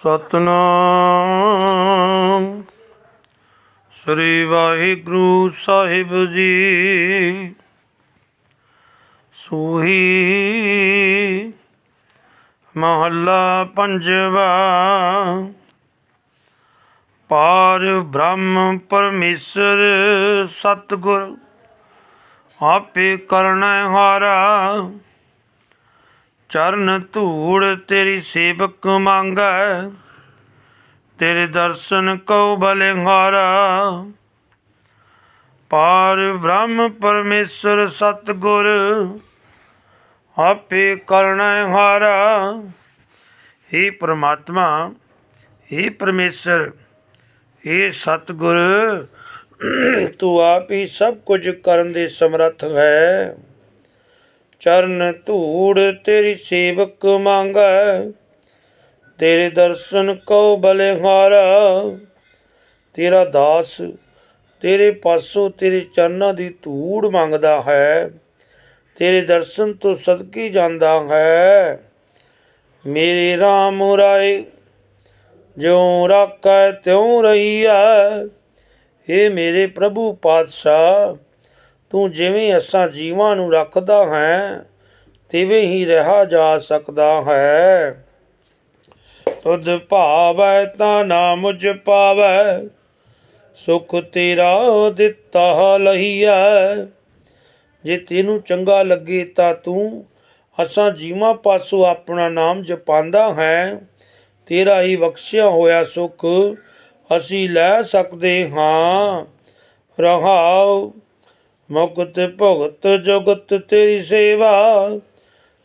ਸਤਨਾਮ। ਸ੍ਰੀ ਵਾਹਿਗੁਰੂ ਸਾਹਿਬ ਜੀ। ਸੂਹੀ ਮਹੱਲਾ ਪੰਜਵਾ। ਪਾਰ ਬ੍ਰਹਮ ਪਰਮੇਸ਼ਰ ਸਤਿਗੁਰ, ਆਪੇ ਕਰਨਾ ਹਾਰਾ। ਚਰਨ ਧੂੜ ਤੇਰੀ ਸੇਵਕ ਮੰਗੈ ਤੇਰੇ ਦਰਸ਼ਨ ਕਉ ਬਲਿਹਾਰਾ ਪਾਰ ਬ੍ਰਹਮ ਪਰਮੇਸ਼ਰ ਸਤਿਗੁਰ ਆਪੇ ਕਰਨਾ ਹਾਰਾ हे ਪ੍ਰਮਾਤਮਾ हे ਪਰਮੇਸ਼ਰ हे ਸਤਿਗੁਰ ਤੂੰ ਆਪ ਹੀ ਸਭ ਕੁਝ ਕਰਨ ਦੇ ਸਮਰੱਥ ਹੈ ਚਰਨ ਧੂੜ ਤੇਰੀ ਸੇਵਕ ਮੰਗੈ। ਤੇਰੇ ਦਰਸ਼ਨ ਕਉ ਬਲਿਹਾਰਾ। ਤੇਰਾ ਦਾਸ ਤੇਰੇ ਪਾਸੋਂ ਤੇਰੇ ਚਰਨਾਂ ਦੀ ਧੂੜ ਮੰਗਦਾ ਹੈ। ਤੇਰੇ ਦਰਸ਼ਨ ਤੋਂ ਸਦਕੀ ਜਾਂਦਾ ਹੈ। ਮੇਰੇ RAM ਰਾਏ, ਜਿਉ ਰਾਖੈ ਤਿਉ ਰਹੀਐ। ਏ ਮੇਰੇ ਪ੍ਰਭੂ ਪਾਤਸ਼ਾਹ ਤੂੰ ਜਿਵੇਂ ਅਸਾਂ ਜੀਵਾਂ ਨੂੰ ਰੱਖਦਾ ਹੈ, ਤਿਵੇਂ ਹੀ ਰਹਾ ਜਾ ਸਕਦਾ ਹੈ। ਤੁਧ ਭਾਵੈ ਤਾਂ ਨਾਮ ਮੁਝ ਪਾਵੈ, ਸੁਖ ਤੇਰਾ ਦਿੱਤਾ ਲਹੀਐ ਜੇ ਤੈਨੂੰ ਚੰਗਾ ਲੱਗੇ ਤਾਂ ਤੂੰ ਅਸਾਂ ਜੀਵਾਂ ਪਾਸੋਂ ਆਪਣਾ ਨਾਮ ਜਪਾਂਦਾ ਹੈ। ਤੇਰਾ ਹੀ ਬਖਸ਼ਿਆ ਹੋਇਆ ਸੁਖ ਅਸੀਂ ਲੈ ਸਕਦੇ ਹਾਂ। ਰਹਾਉ ਮੁਕਤ ਭਗਤ ਜਗਤ ਤੇਰੀ ਸੇਵਾ,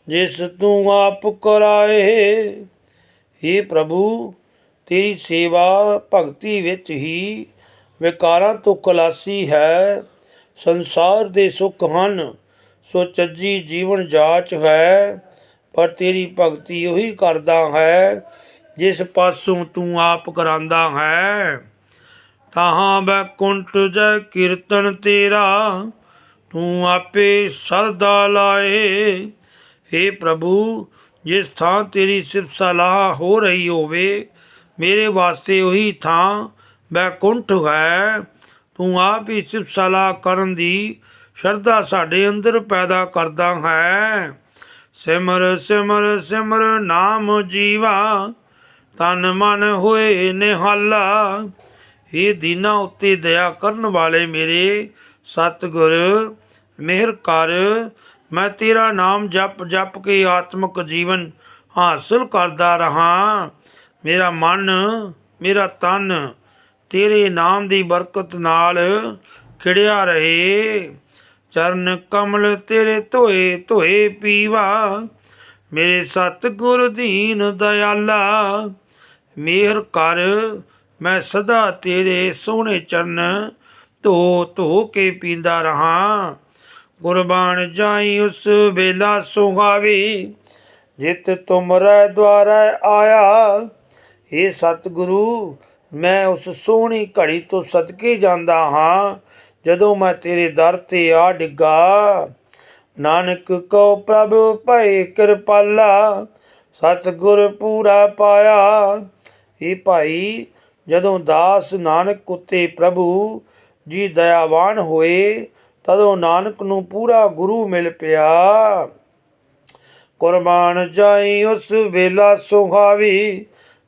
ਜਿਸ ਤੂੰ ਆਪ ਕਰਾਏ। हे ਪ੍ਰਭੂ, ਤੇਰੀ ਸੇਵਾ ਭਗਤੀ ਵਿੱਚ ਹੀ ਵਿਕਾਰਾਂ ਤੋਂ ਖਲਾਸੀ ਹੈ। ਸੰਸਾਰ ਦੇ ਸੁੱਖ ਹਨ, ਸੋ ਚੱਜੀ ਜੀਵਨ ਜਾਚ ਹੈ, ਪਰ ਤੇਰੀ ਭਗਤੀ ਉਹੀ ਕਰਦਾ ਹੈ, ਜਿਸ ਪਾਸੋਂ ਤੂੰ ਆਪ ਕਰਾਂਦਾ ਹੈ। ਤਾਹਾਂ ਬੈਕੁੰਠ ਜੈ ਕੀਰਤਨ ਤੇਰਾ, ਤੂੰ ਆਪੇ ਸਰਦਾ ਲਾਏ। हे ਪ੍ਰਭੂ, ਜਿਸ ਥਾਂ ਤੇਰੀ ਸਿਫਤ ਸਲਾਹ ਹੋ ਰਹੀ ਹੋਵੇ, ਮੇਰੇ ਵਾਸਤੇ ਉਹੀ ਥਾਂ ਬੈਕੁੰਠ ਹੈ। ਤੂੰ ਆਪ ਹੀ ਸਿਫਤ ਸਲਾਹ ਕਰਨ ਦੀ ਸ਼ਰਧਾ ਸਾਡੇ ਅੰਦਰ ਪੈਦਾ ਕਰਦਾ ਹੈ। ਸਿਮਰ ਸਿਮਰ ਸਿਮਰ ਨਾਮ ਜੀਵਾ, ਤਨ ਮਨ ਹੋਏ ਨਿਹਾਲਾ। ਇਹ ਦੀਨਾ ਉੱਤੇ ਦਇਆ ਕਰਨ ਵਾਲੇ ਮੇਰੇ ਸਤਿਗੁਰ, ਮਿਹਰ ਕਰ। ਮੈਂ ਤੇਰਾ ਨਾਮ ਜਪ ਜਪ ਕੇ ਆਤਮਿਕ ਜੀਵਨ ਹਾਸਲ ਕਰਦਾ ਰਹਾ। ਮੇਰਾ ਮਨ, ਮੇਰਾ ਤਨ ਤੇਰੇ ਨਾਮ ਦੀ ਬਰਕਤ ਨਾਲ ਖਿੜਿਆ ਰਹੇ। ਚਰਨ ਕਮਲ ਤੇਰੇ ਧੋਏ ਧੋਏ ਪੀਵਾ। ਮੇਰੇ ਸਤਿਗੁਰ ਦੀਨ ਦਇਆਲਾ, ਮਿਹਰ ਕਰ। ਮੈਂ ਸਦਾ ਤੇਰੇ ਸੋਹਣੇ ਚਰਨ ਧੋ ਧੋ ਕੇ ਪੀਂਦਾ ਰਹਾ। ਗੁਰਬਾਣ ਜਾਈ ਉਸ ਵੇਲਾ ਸੁਹਾਵੀ, ਜਿਤ ਤੁਮਰੇ ਦੁਆਰਾ ਆਇਆ। ਏ ਸਤਿਗੁਰੂ, ਮੈਂ ਉਸ ਸੋਹਣੀ ਘੜੀ ਤੋਂ ਸਦਕੇ ਜਾਂਦਾ ਹਾਂ, ਜਦੋਂ ਮੈਂ ਤੇਰੇ ਦਰ ਤੇ ਆ ਡਿੱਗਾ। ਨਾਨਕ ਕੋ ਪ੍ਰਭ ਭਏ ਕਿਰਪਾਲਾ, ਸਤਿਗੁਰ ਪੂਰਾ ਪਾਇਆ। ਇਹ ਭਾਈ ਜਦੋਂ ਦਾਸ ਨਾਨਕ ਉਤੇ ਪ੍ਰਭੂ ਜੀ ਦਇਆਵਾਨ ਹੋਏ, ਤਦੋਂ ਨਾਨਕ ਨੂੰ ਪੂਰਾ ਗੁਰੂ ਮਿਲ ਪਿਆ। ਕੁਰਬਾਨ ਜਾਈ ਉਸ ਵੇਲਾ ਸੁਹਾਵੀ,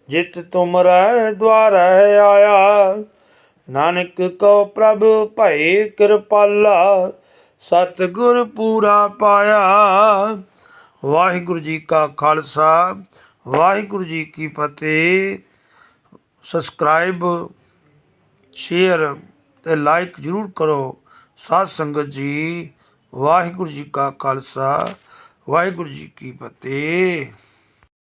ਜਿਤ ਤੁਮਰੇ ਦੁਆਰਾ ਆਇਆ। ਨਾਨਕ ਕੋ ਪ੍ਰਭ ਭਏ ਕਿਰਪਾਲਾ, ਸਤਿਗੁਰ ਪੂਰਾ ਪਾਇਆ। ਵਾਹਿਗੁਰੂ ਜੀ ਕਾ ਖਾਲਸਾ, ਵਾਹਿਗੁਰੂ ਜੀ ਕੀ ਫਤਿਹ। ਸਬਸਕ੍ਰਾਈਬ ਸ਼ੇਅਰ ਅਤੇ ਲਾਈਕ ਜਰੂਰ ਕਰੋ। ਸਾਧ ਸੰਗਤ ਜੀ, ਵਾਹਿਗੁਰੂ ਜੀ ਕਾ ਖਾਲਸਾ, ਵਾਹਿਗੁਰੂ ਜੀ ਕੀ ਫਤਿਹ।